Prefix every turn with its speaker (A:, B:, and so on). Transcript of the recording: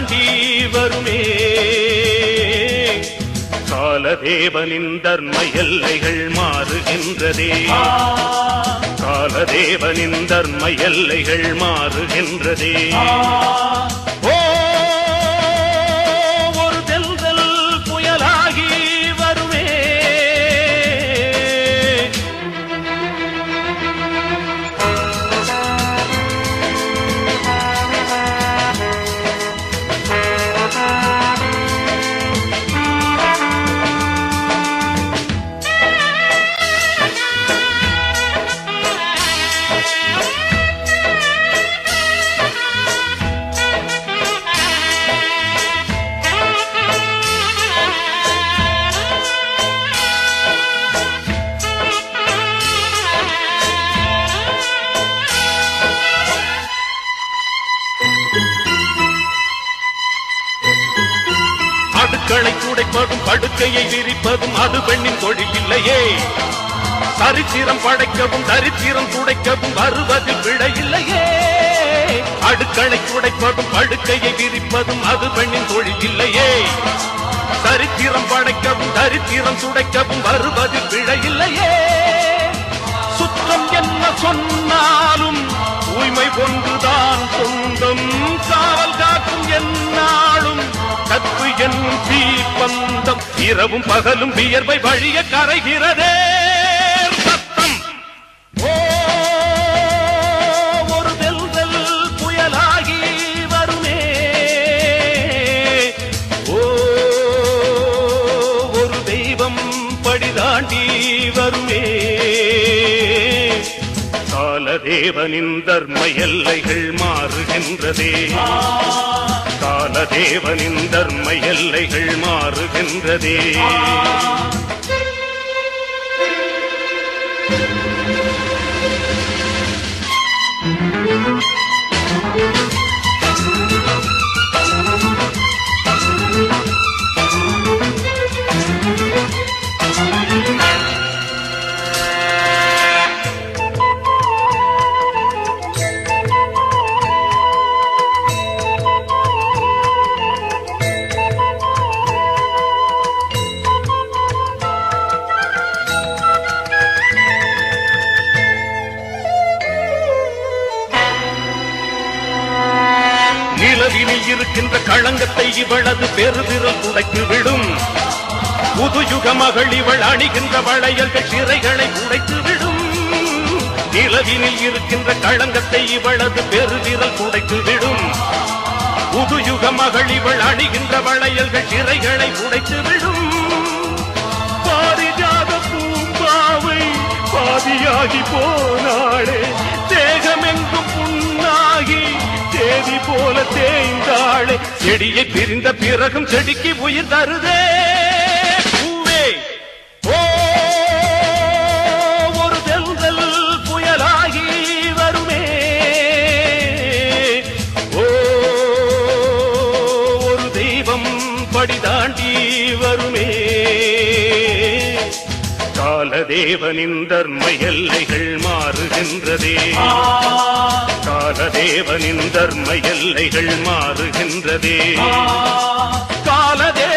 A: தாண்டி வருமே. காலதேவனின் தர்ம எல்லைகள் மாறுகின்றதே. காலதேவனின் தர்ம எல்லைகள் மாறுகின்றதே. அடுக்களை துடைப்பதும் படுக்கையை விரிப்பதும் அது பெண்ணின் தொழில் இல்லையே சரித்திரம் படைக்கவும் தரித்திரம் துடைக்கவும் வருவதில் விடையில்லையே. அடுக்களை துடைப்பதும் படுக்கையை விரிப்பதும் அது பெண்ணின் தொழில் இல்லையே சரித்திரம் படைக்கவும் தரித்திரம் துடைக்கவும் வருவதில் விடையில்லையே. சுத்தம் என்ன சொன்னாலும் தூய்மை ஒன்றுதான் சொந்தம். காவல் காக்கும் என்னாலும் கத்து தீப்பந்தம் இரவும் பகலும் வியர்வை வழிய கரைகிறதே. சத்தம். ஒரு வெல்வெல் புயலாகி வருமே. ஓ ஒரு தெய்வம் படிதாண்டி வருமே. காலதேவனின் தர்ம எல்லைகள் மாறுகின்றதே. காலதேவனின் தர்ம எல்லைகள் மாறுகின்றதே. நிலவினில் இருக்கின்ற களங்கத்தை இவளது பெருவிரல் துடைத்து விடும். புதுயுக மகள் இவள் அணிகின்ற வளையல்கள் சிறைகளை உடைத்து விடும். நிலவினில் இருக்கின்ற களங்கத்தை இவளது பெருவிரல் துடைத்து விடும். புதுயுக மகள் இவள் அணிகின்ற வளையல்கள் சிறைகளை உடைத்து விடும். பாரிஜாத பூம்பாவை பாதியாகி போனாளே தேகமெங்கும் புண்ணாகி தேதி போல தேய்ந்தாளே செடியை பிரிந்த பிறகும் செடிக்கு உயிர் தருதே. பூவே ஓ ஒரு தெல்தல் புயலாகி வருமே. ஓ ஒரு தெய்வம் படிதாண்டி வருமே. காலதேவனின் தர்ம எல்லைகள் மாறுகின்றதே. காலதேவனின் தர்ம எல்லைகள் மாறுகின்றதே. காலதே